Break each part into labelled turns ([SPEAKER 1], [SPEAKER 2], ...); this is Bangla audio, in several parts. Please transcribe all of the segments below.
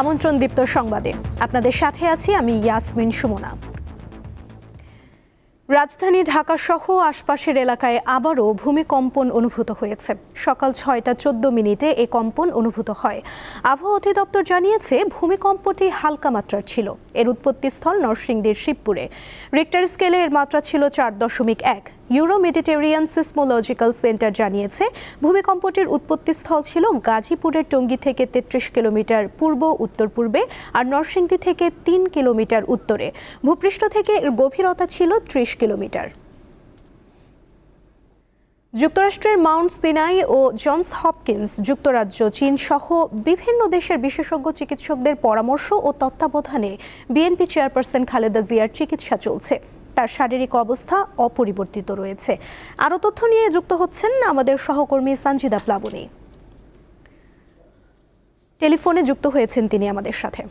[SPEAKER 1] আমন্ত্রণ দীপ্ত সংবাদে। আপনাদের সাথে আছি আমি ইয়াসমিন সুমনা। রাজধানী ঢাকা সহ আশপাশের এলাকায় আবারও ভূমিকম্পন অনুভূত হয়েছে। সকাল ছয়টা চোদ্দ মিনিটে এ কম্পন অনুভূত হয়। আবহাওয়া অধিদপ্তর জানিয়েছে, ভূমিকম্পটি হালকা মাত্রার ছিল। এর উৎপত্তিস্থল নরসিংদীর শিবপুরে। রিক্টার স্কেলে এর মাত্রা ছিল চার দশমিক এক। ইউরো মেডিটেরিয়ান সিসমোলজিক্যাল সেন্টার জানিয়েছে, ভূমিকম্পটির উৎপত্তিস্থল ছিল গাজীপুরের টঙ্গী থেকে তেত্রিশ কিলোমিটার পূর্ব, উত্তর পূর্বে আর নরসিংদী থেকে তিন কিলোমিটার উত্তরে। ভূপৃষ্ঠ থেকে এর গভীরতা ছিল ত্রিশ কিলোমিটার। যুক্তরাষ্ট্রের মাউন্ট সিনাই ও জনস হপকিন্স যুক্তরাজ্য, চীন সহ বিভিন্ন দেশের বিশেষজ্ঞ চিকিৎসকদের পরামর্শ ও তত্ত্বাবধানে বিএনপি চেয়ারপারসন খালেদা জিয়ার চিকিৎসা চলছে। তার শারীরিক অবস্থা অপরিবর্তিত রয়েছে। আরও তথ্য নিয়ে যুক্ত হচ্ছেন আমাদের সহকর্মী সঞ্জিদা প্লাবনী। টেলিফোনে যুক্ত হয়েছেন তিনি আমাদের সাথে।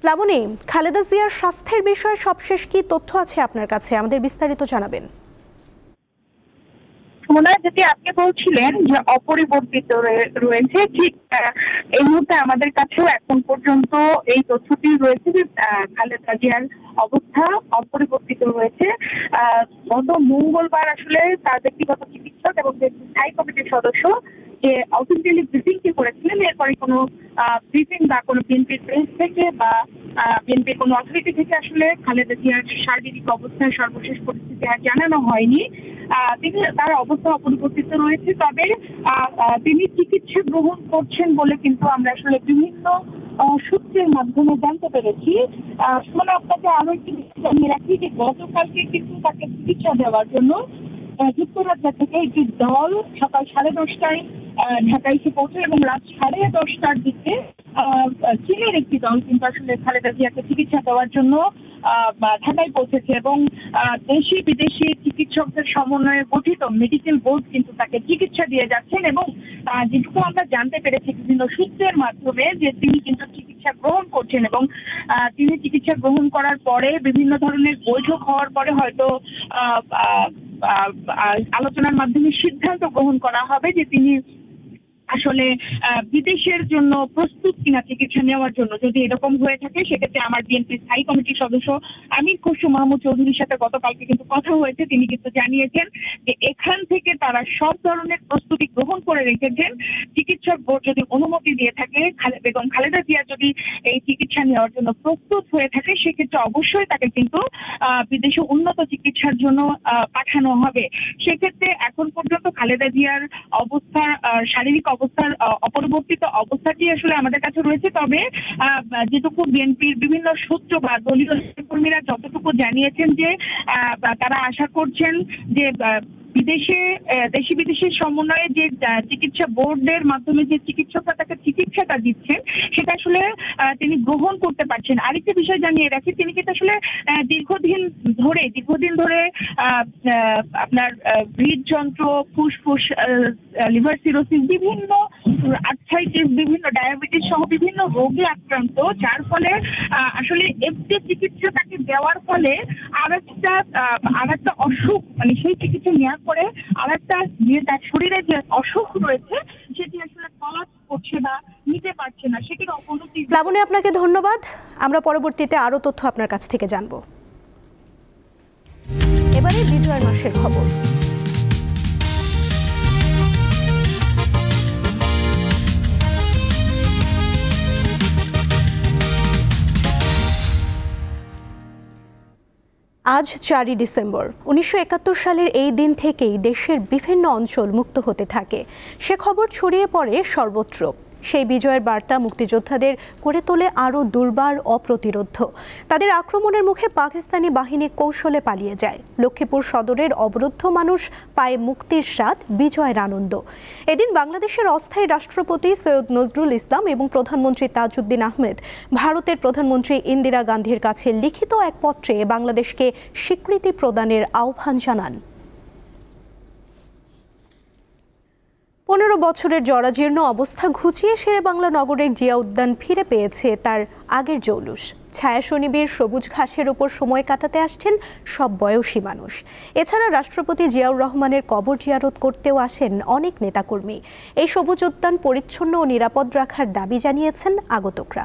[SPEAKER 1] প্লাবনী, খালেদা জিয়ার স্বাস্থ্যের বিষয়ে সবশেষ কি তথ্য আছে আপনার কাছে? আমাদের বিস্তারিত জানাবেন।
[SPEAKER 2] হয় যেটি আপনি বলছিলেন যে অপরিবর্তিত রয়েছে, ঠিক এই মুহূর্তে আমাদের কাছেও এখন পর্যন্ত এই তথ্যটি রয়েছে যে খালেদা জিয়ার অবস্থা অপরিবর্তিত রয়েছে। গত মঙ্গলবার আসলে তার ব্যক্তিগত চিকিৎসক এবং স্থায়ী কমিটির সদস্য যে অফিসিয়ালি ব্রিফিং কি করেছিলেন, এরপরে কোনো ব্রিফিং বা কোনো বিএনপির প্রেস থেকে বা বিএনপির কোনো অথরিটি থেকে আসলে খালেদা জিয়ার শারীরিক অবস্থার সর্বশেষ পরিস্থিতি আর জানানো হয়নি। তিনি তার অবস্থা অপরিবর্তিত রয়েছে। তবে তিনি চিকিৎসা গ্রহণ করছেন বলে কিন্তু আমরা আসলে বিভিন্ন সূত্রের মাধ্যমে জানতে পেরেছি। মানে আপনাকে আরও একটি জানিয়ে রাখি যে গতকালকে কিন্তু তাকে চিকিৎসা দেওয়ার জন্য যুক্তরাজ্য থেকে একটি দল সকাল সাড়ে দশটায় ঢাকায় এসে পৌঁছে এবং রাত সাড়ে দশটার দিকে চীনের একটি দল কিন্তু আসলে খালেদা জিয়াকে চিকিৎসা দেওয়ার জন্য ঢাকায় পৌঁছেছে এবং দেশি বিদেশি চিকিৎসকদের সমন্বয়ে গঠিত মেডিকেল বোর্ড কিন্তু তাকে চিকিৎসা দিয়ে যাচ্ছেন এবং যেটুকু আমরা জানতে পেরেছি বিভিন্ন সূত্রের মাধ্যমে যে তিনি কিন্তু চিকিৎসা গ্রহণ করছেন এবং তিনি চিকিৎসা গ্রহণ করার পরে বিভিন্ন ধরনের বৈঠক হওয়ার পরে হয়তো আলোচনার মাধ্যমে সিদ্ধান্ত গ্রহণ করা হবে যে তিনি আসলে বিদেশের জন্য প্রস্তুত কিনা চিকিৎসা নেওয়ার জন্য যদি এরকম হয়ে থাকে, সেক্ষেত্রে আমার বিএনপি স্থায়ী কমিটির সদস্য আমির খসরু মাহমুদ চৌধুরীর সাথে গতকালকে কিন্তু কথা হয়েছে। তিনি কিন্তু জানিয়েছেন যে এখান থেকে তারা সব ধরনের প্রস্তুতি গ্রহণ করে রেখেছেন। চিকিৎসক বোর্ড যদি অনুমতি দিয়ে থাকে বেগম খালেদা জিয়া যদি এই চিকিৎসা নেওয়ার জন্য প্রস্তুত হয়ে থাকে, সেক্ষেত্রে অবশ্যই তাকে কিন্তু বিদেশে উন্নত চিকিৎসার জন্য পাঠানো হবে। সেক্ষেত্রে এখন পর্যন্ত খালেদা জিয়ার অবস্থা শারীরিক অবস্থার অপরবর্তিত অবস্থাটি আসলে আমাদের কাছে রয়েছে। তবে যেটুকু বিএনপির বিভিন্ন সূত্র বা দলীয় কর্মীরা যতটুকু জানিয়েছেন যে তারা আশা করছেন যে বিদেশে দেশি বিদেশের সমন্বয়ে যে চিকিৎসা বোর্ডের মাধ্যমে যে চিকিৎসকরা তাকে চিকিৎসাটা দিচ্ছেন, সেটা আসলে তিনি গ্রহণ করতে পারছেন। আরেকটা বিষয় জানিয়ে রাখি, তিনি কিন্তু আসলে দীর্ঘদিন ধরে দীর্ঘদিন ধরে আপনার হৃদযন্ত্র, ফুসফুস লিভার সিরোসিস, বিভিন্ন আর্থাইটিস বিভিন্ন ডায়াবেটিস সহ বিভিন্ন রোগে আক্রান্ত যার ফলে আসলে এফডি চিকিৎসা তাকে দেওয়ার ফলে আরেকটা আহ, আরেকটা অসুখ মানে সেই চিকিৎসা নেওয়ার পরে আরেকটা যে তার শরীরে যে অসুখ রয়েছে সেটি আসলে কলাপ করছে না নিতে পারছে না সেটির অবনতি
[SPEAKER 1] প্লাবনী আপনাকে ধন্যবাদ। আমরা পরবর্তীতে আরও তথ্য আপনার কাছ থেকে জানব। এবারে বিজয়ের মাসের খবর। আজ চারই ডিসেম্বর। উনিশশো একাত্তর সালের এই দিন থেকেই দেশের বিভিন্ন অঞ্চল মুক্ত হতে থাকে। সে খবর ছড়িয়ে পড়ে সর্বত্র। সেই বিজয়ের বার্তা মুক্তিযোদ্ধাদের করে তোলে আরও দুর্বার অপ্রতিরোধ্য তাদের আক্রমণের মুখে পাকিস্তানি বাহিনী কৌশলে পালিয়ে যায়। লক্ষ্মীপুর সদরের অবরুদ্ধ মানুষ পায় মুক্তির স্বাদ, বিজয়ের আনন্দ। এদিন বাংলাদেশের অস্থায়ী রাষ্ট্রপতি সৈয়দ নজরুল ইসলাম এবং প্রধানমন্ত্রী তাজউদ্দিন আহমেদ ভারতের প্রধানমন্ত্রী ইন্দিরা গান্ধীর কাছে লিখিত এক পত্রে বাংলাদেশকে স্বীকৃতি প্রদানের আহ্বান জানান। পনেরো বছরের জরাজীর্ণ অবস্থা ঘুচিয়ে সেরে বাংলা নগরের জিয়া উদ্যান ফিরে পেয়েছে তার আগের জৌলুস। ছায়া শনিবীর সবুজ ঘাসের ওপর সময় কাটাতে আসছেন সব বয়সী মানুষ। এছাড়া রাষ্ট্রপতি জিয়াউর রহমানের কবর জিয়ারত করতেও আসেন অনেক নেতাকর্মী। এই সবুজ উদ্যান পরিচ্ছন্ন ও নিরাপদ রাখার দাবি জানিয়েছেন আগতকরা।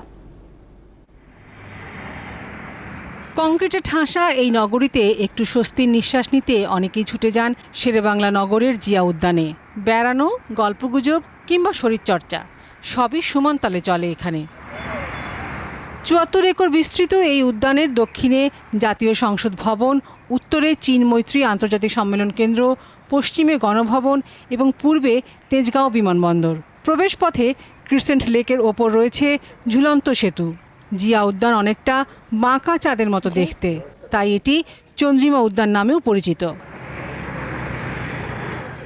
[SPEAKER 3] কংক্রিটে ঠাসা এই নগরীতে একটু স্বস্তির নিঃশ্বাস নিতে অনেকেই ছুটে যান শেরেবাংলা নগরের জিয়া উদ্যানে। বেড়ানো, গল্পগুজব কিংবা শরীরচর্চা, সবই সমানতালে চলে এখানে। চুয়াত্তর একর বিস্তৃত এই উদ্যানের দক্ষিণে জাতীয় সংসদ ভবন, উত্তরে চীন মৈত্রী আন্তর্জাতিক সম্মেলন কেন্দ্র, পশ্চিমে গণভবন এবং পূর্বে তেজগাঁও বিমানবন্দর। প্রবেশপথে ক্রিসেন্ট লেকের ওপর রয়েছে ঝুলন্ত সেতু। জিয়া উদ্যান অনেকটা বাঁকা চাঁদের মতো দেখতে। তাই এটি চন্দ্রিমা উদ্যান নামেও পরিচিত।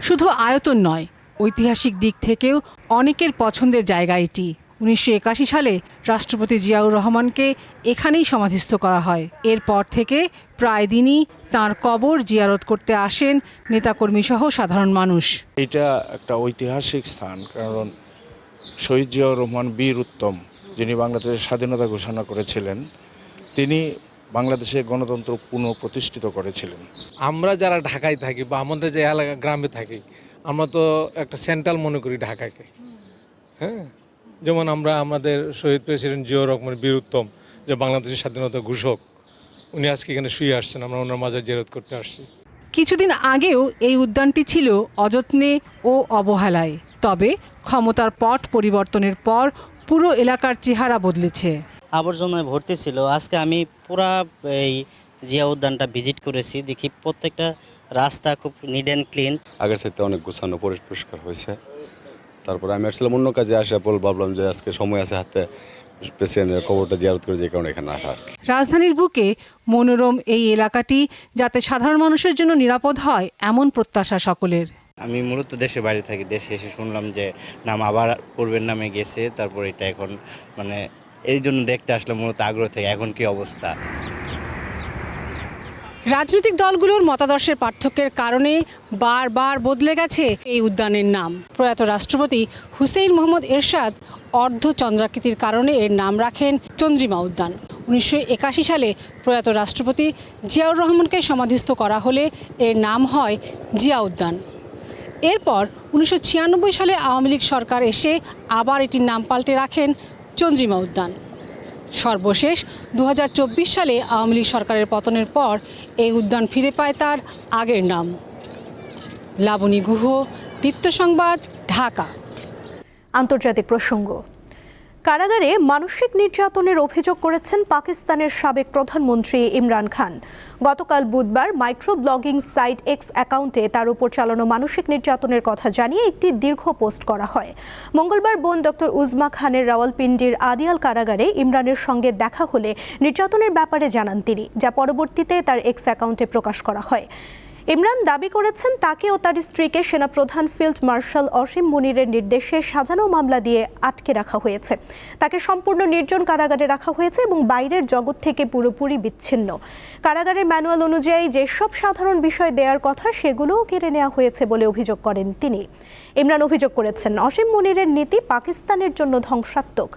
[SPEAKER 3] শুধু আয়তন নয়, ঐতিহাসিক দিক থেকেও অনেকের পছন্দের জায়গা এটি। উনিশশো একাশি সালে রাষ্ট্রপতি জিয়াউর রহমানকে এখানেই সমাধিস্থ করা হয়। এরপর থেকে প্রায় দিনই তাঁর কবর জিয়ারত করতে আসেন নেতাকর্মী সহ সাধারণ মানুষ।
[SPEAKER 4] এটা একটা ঐতিহাসিক স্থান, কারণ শহীদ জিয়াউর রহমান বীর উত্তম। যিনি বাংলাদেশের স্বাধীনতা ঘোষণা করেছিলেন তিনি বাংলাদেশে গণতন্ত্র পুনঃপ্রতিষ্ঠিত করেছিলেন।
[SPEAKER 5] আমরা যারা ঢাকায় থাকি বা আমাদের যে এলাকা গ্রামে থাকি আমরা তো একটা সেন্ট্রাল মনে করি ঢাকাকে। হ্যাঁ? যেমন আমরা আমাদের শহীদ প্রেসিডেন্ট জিয়াউর রহমান বীর উত্তম যে বাংলাদেশের স্বাধীনতা ঘোষক উনি আজকে এখানে শুয়ে আসছেন আমরা ওনার মাঝে জেরত করতে আসছি।
[SPEAKER 3] কিছুদিন আগেও এই উদ্যানটি ছিল অযত্নে ও অবহেলায়। তবে ক্ষমতার পট পরিবর্তনের পর পুরো এলাকার চেহারা বদলেছে।
[SPEAKER 6] আবর্জনায় ভর্তি ছিল। আজকে আমি পুরা এই জিয়া উদ্যানটা ভিজিট করেছি। দেখি প্রত্যেকটা রাস্তা খুব নিড অ্যান্ড ক্লিন
[SPEAKER 7] আগের সাথে অনেক গোছানো পরিষ- পরিষ্কার হয়েছে। তারপরে আমি আসছিলাম অন্য কাজে আসা বল ভাবলাম যে আজকে সময় আছে হাতে প্রেসিডেন্টের কবরটা জিয়ারত করে যে কারণে এখানে আসা।
[SPEAKER 3] রাজধানীর বুকে মনোরম এই এলাকাটি যাতে সাধারণ মানুষের জন্য নিরাপদ হয় এমন প্রত্যাশা সকলের।
[SPEAKER 6] আমি মূলত দেশের বাইরে থাকি, দেশে এসে শুনলাম যে নাম আবার পূর্বের নামে গেছে, তারপর এটা এখন মানে এই জন্য দেখতে আসলাম মূলত আগ্রহ থেকে এখন কি অবস্থা?
[SPEAKER 3] রাজনৈতিক দলগুলোর মতাদর্শের পার্থক্যের কারণে বারবার বদলে গেছে এই উদ্যানের নাম। প্রয়াত রাষ্ট্রপতি হুসেইন মোহাম্মদ এরশাদ অর্ধ চন্দ্রাকৃতির কারণে এর নাম রাখেন চন্দ্রিমা উদ্যান। উনিশশো একাশি সালে প্রয়াত রাষ্ট্রপতি জিয়াউর রহমানকে সমাধিস্থ করা হলে এর নাম হয় জিয়া উদ্যান। এরপর উনিশশো ছিয়ানব্বই সালে আওয়ামী লীগ সরকার এসে আবার এটির নাম পাল্টে রাখেন চন্দ্রিমা উদ্যান। সর্বশেষ দু হাজার চব্বিশ সালে আওয়ামী লীগ সরকারের পতনের পর এই উদ্যান ফিরে পায় তার আগের নাম। লাবণী গুহ, দীপ্ত সংবাদ, ঢাকা।
[SPEAKER 1] আন্তর্জাতিক প্রসঙ্গ। কারাগারে মানসিক নির্যাতনের অভিযোগ করেছেন পাকিস্তানের সাবেক প্রধানমন্ত্রী ইমরান খান। গতকাল বুধবার মাইক্রো ব্লগিং সাইট এক্স অ্যাকাউন্টে তার উপর চালানো মানসিক নির্যাতনের কথা জানিয়ে একটি দীর্ঘ পোস্ট করা হয়। মঙ্গলবার বোন ডক্টর উজমা খানের রাওয়ালপিন্ডির আদিয়াল কারাগারে ইমরানের সঙ্গে দেখা হলে নির্যাতনের ব্যাপারে জানান তিনি, যা পরবর্তীতে তার এক্স অ্যাকাউন্টে প্রকাশ করা হয়। ইমরান দাবি করেছেন তাকে ও তার স্ত্রীকে সেনাপ্রধান ফিল্ড মার্শাল অসীম মুনিরের নির্দেশে সাজানো মামলা দিয়ে আটকে রাখা হয়েছে। তাকে সম্পূর্ণ নির্জন কারাগারে রাখা হয়েছে এবং বাইরের জগৎ থেকে পুরোপুরি বিচ্ছিন্ন। কারাগারের ম্যানুয়াল অনুযায়ী যেসব সাধারণ বিষয় দেওয়ার কথা, সেগুলোও কেড়ে নেওয়া হয়েছে বলে অভিযোগ করেন তিনি। ইমরান অভিযোগ করেছেন, অসীম মুনিরের নীতি পাকিস্তানের জন্য ধ্বংসাত্মক।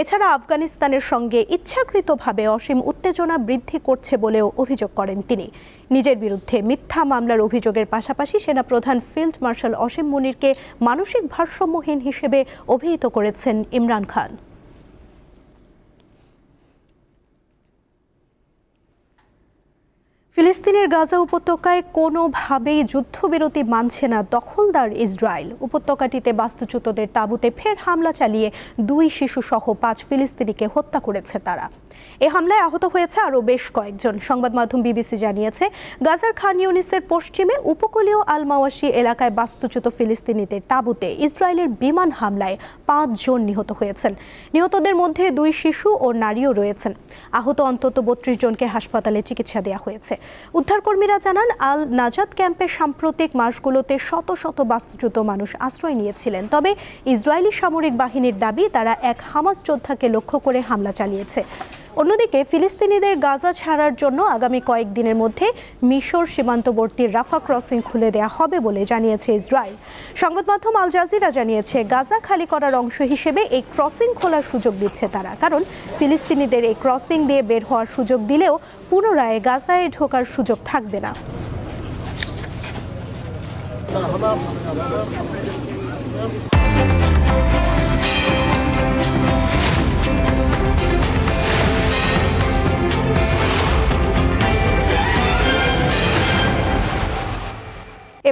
[SPEAKER 1] এছাড়া আফগানিস্তানের সঙ্গে ইচ্ছাকৃতভাবে অসীম উত্তেজনা বৃদ্ধি করছে বলেও অভিযোগ করেন তিনি। নিজের বিরুদ্ধে মিথ্যা মামলার অভিযোগের পাশাপাশি সেনা প্রধান ফিল্ড মার্শাল অসীম মুনিরকে মানসিক ভারসাম্যহীন হিসেবে অভিহিত করেছেন ইমরান খান। ফিলিস্তিনের গাজা উপত্যকায় কোনোভাবেই যুদ্ধবিরতি মানছে না দখলদার ইসরায়েল। উপত্যকাটিতে বাস্তুচ্যুতদের তাঁবুতে ফের হামলা চালিয়ে দুই শিশুসহ পাঁচ ফিলিস্তিনিকে হত্যা করেছে তারা। এ হামলায় আহত হয়েছে আরও বেশ কয়েকজন। সংবাদ মাধ্যম বিবিসি জানিয়েছে, গাজার খান ইউনিসের পশ্চিমে উপকূলীয় আলমাওয়াশি এলাকায় বাস্তুচ্যুত ফিলিস্তিনিদের তাঁবুতে ইসরায়েলের বিমান হামলায় পাঁচজন নিহত হয়েছেন। নিহতদের মধ্যে দুই শিশু ও নারীও রয়েছেন। আহত অন্তত বত্রিশ জনকে হাসপাতালে চিকিৎসা দেওয়া হয়েছে। উদ্ধারকর্মীরা জানান আল নাজাদ ক্যাম্পে সাম্প্রতিক মাসগুলোতে শত শত বাস্তুচ্যুত মানুষ আশ্রয় নিয়েছিলেন। তবে ইসরায়েলি সামরিক বাহিনীর দাবি, তারা এক হামাস যোদ্ধাকে লক্ষ্য করে হামলা চালিয়েছে। অন্যদিকে ফিলিস্তিনিদের গাজা ছাড়ার জন্য আগামী কয়েকদিনের মধ্যে মিশর সীমান্তবর্তী রাফা ক্রসিং খুলে দেওয়া হবে বলে জানিয়েছে ইসরায়েল। সংবাদ মাধ্যম আল জাজিরা জানিয়েছে, গাজা খালি করার অংশ হিসেবে এই ক্রসিং খোলার সুযোগ দিচ্ছে তারা। কারণ ফিলিস্তিনিদের এই ক্রসিং দিয়ে বের হওয়ার সুযোগ দিলেও পুনরায় গাজায় ঢোকার সুযোগ থাকবে না।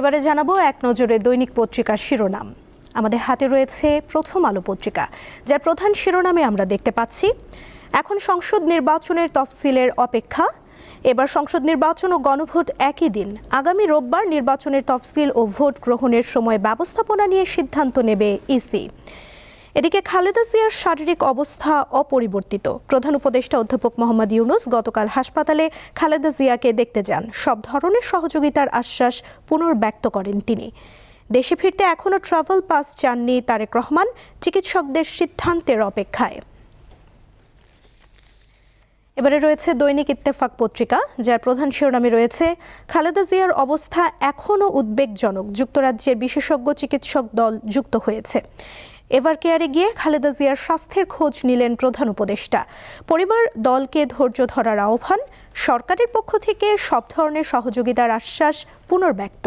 [SPEAKER 1] এবারে জানাব এক নজরে দৈনিক পত্রিকার শিরোনাম। আমাদের হাতে রয়েছে প্রথম আলো পত্রিকা, যার প্রধান শিরোনামে আমরা দেখতে পাচ্ছি, এখন সংসদ নির্বাচনের তফসিলের অপেক্ষা, এবার সংসদ নির্বাচন ও গণভোট একই দিন। আগামী রোববার নির্বাচনের তফসিল ও ভোট গ্রহণের সময় ব্যবস্থাপনা নিয়ে সিদ্ধান্ত নেবে ইসি। এদিকে খালেদা জিয়ার শারীরিক অবস্থা অপরিবর্তিত। প্রধান উপদেষ্টা অধ্যাপক মোহাম্মদ ইউনুস গতকাল হাসপাতালে খালেদা জিয়াকে দেখতে যান। সব ধরনের সহযোগিতার আশ্বাস পুনর্ব্যক্ত করেন তিনি। দেশে ফিরতে এখনও ট্রাভেল পাস চাননি তারেক রহমান, চিকিৎসকদের সিদ্ধান্তের অপেক্ষায়। এবারে রয়েছে দৈনিক ইত্তেফাক পত্রিকা, যার প্রধান শিরোনামে রয়েছে, খালেদা জিয়ার অবস্থা এখনও উদ্বেগজনক। যুক্তরাজ্যের বিশেষজ্ঞ চিকিৎসক দল যুক্ত হয়েছে। এভার কেয়ারে গিয়ে খালেদা জিয়ার স্বাস্থ্যের খোঁজ নিলেন প্রধান উপদেষ্টা। পরিবার দলকে ধৈর্য ধরার আহ্বান, সরকারের পক্ষ থেকে সব ধরনের সহযোগিতার আশ্বাস পুনর্ব্যক্ত।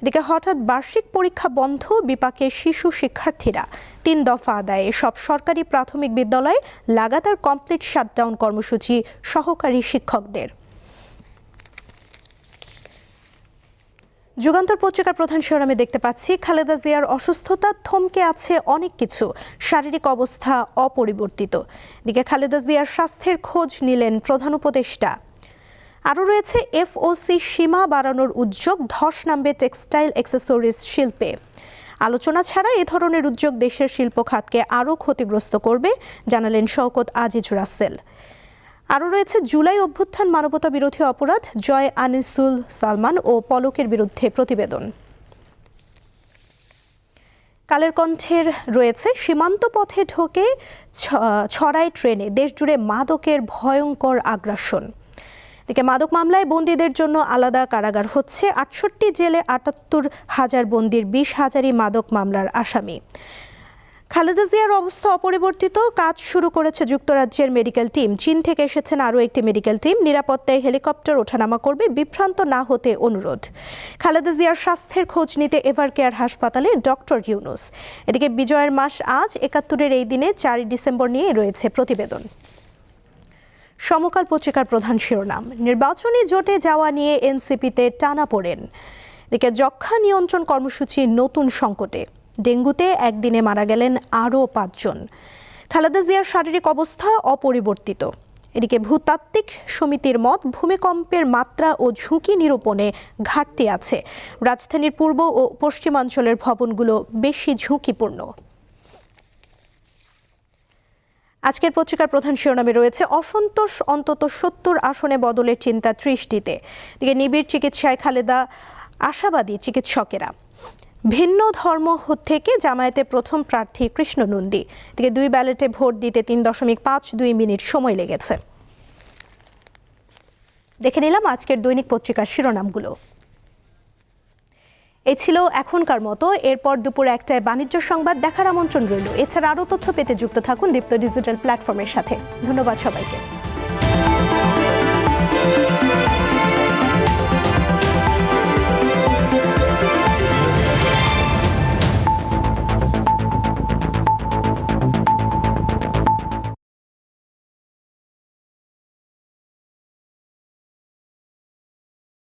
[SPEAKER 1] এদিকে হঠাৎ বার্ষিক পরীক্ষা বন্ধ, বিপাকে শিশু শিক্ষার্থীরা। তিন দফা আদায়ে সব সরকারি প্রাথমিক বিদ্যালয়ে লাগাতার কমপ্লিট শাটডাউন কর্মসূচি সহকারী শিক্ষকদের। যুগান্তর পত্রিকার প্রধান শিরোনামে দেখতে পাচ্ছি, খালেদা জিয়ার অসুস্থতা, থমকে আছে অনেক কিছু। শারীরিক অবস্থা অপরিবর্তিত। দিকে খালেদা জিয়ার স্বাস্থ্যের খোঁজ নিলেন প্রধান উপদেষ্টা। আরও রয়েছে, এফওসি সীমা বাড়ানোর উদ্যোগ, ধস নামবে টেক্সটাইল অ্যাক্সেসরিজ শিল্পে। আলোচনা ছাড়া এ ধরনের উদ্যোগ দেশের শিল্প খাতকে আরও ক্ষতিগ্রস্ত করবে, জানালেন শওকত আজিজ রাসেল। আরও রয়েছে, জুলাই অভ্যুত্থান মানবতা বিরোধী অপরাধ, জয় আনিসুল সালমান ও পলকের বিরুদ্ধে প্রতিবেদন। কালের কণ্ঠের রয়েছে, সীমান্ত পথে ঢোকে ছড়াই ট্রেনে দেশজুড়ে মাদকের ভয়ঙ্কর আগ্রাসন। এদিকে মাদক মামলায় বন্দীদের জন্য আলাদা কারাগার হচ্ছে, আটষট্টি জেলে আটাত্তর হাজার বন্দির বিশ হাজারই মাদক মামলার আসামি। খালেদা জিয়ার অবস্থা অপরিবর্তিত। কাজ শুরু করেছে যুক্তরাজ্যের মেডিকেল টিম। চীন থেকে এসেছেন আরও একটি মেডিকেল টিম। নিরাপত্তায় হেলিকপ্টার ওঠানামা করবে। বিভ্রান্ত না হতে অনুরোধ। খালেদা জিয়ার স্বাস্থ্যের খোঁজ নিতে এভার কেয়ার হাসপাতালে ডক্টর ইউনুস। এদিকে বিজয়ের মাস আজ, একাত্তরের এই দিনে চারই ডিসেম্বর নিয়ে রয়েছে প্রতিবেদন। সমকাল পত্রিকার প্রধান শিরোনাম, নির্বাচনী জোটে যাওয়া নিয়ে এনসিপিতে টানা পড়েন। এদিকে যক্ষা নিয়ন্ত্রণ কর্মসূচি নতুন সংকটে। ডেঙ্গুতে একদিনে মারা গেলেন আরও পাঁচজন। খালেদা জিয়ার শারীরিক অবস্থা অপরিবর্তিত। এদিকে ভূতাত্ত্বিক সমিতির মত ভূমিকম্পের মাত্রা ও ঝুঁকি নিরূপণে ঘাটতি আছে। রাজধানীর পূর্ব ও পশ্চিমাঞ্চলের ভবনগুলো বেশি ঝুঁকিপূর্ণ। আজকের পত্রিকার প্রধান শিরোনামে রয়েছে অসন্তোষ, অন্তত সত্তর আসনে বদলের চিন্তা ত্রিশটিতে। দিকে নিবিড় চিকিৎসায় খালেদা আশাবাদী চিকিৎসকেরা। ভিন্ন ধর্ম থেকে জামায়াতে প্রথম প্রার্থী কৃষ্ণ নন্দী। দিকে দুই ব্যালটে ভোট দিতে তিন দশমিক পাঁচ দুই মিনিট সময় লেগেছে। দেখে নিলাম আজকের দৈনিক পত্রিকার শিরোনামগুলো। এ ছিল এখনকার মতো। এরপর দুপুর একটায় বাণিজ্য সংবাদ দেখার আমন্ত্রণ রইল। এছাড়া আরও তথ্য পেতে যুক্ত থাকুন দীপ্ত ডিজিটাল প্ল্যাটফর্মের সাথে। ধন্যবাদ সবাইকে।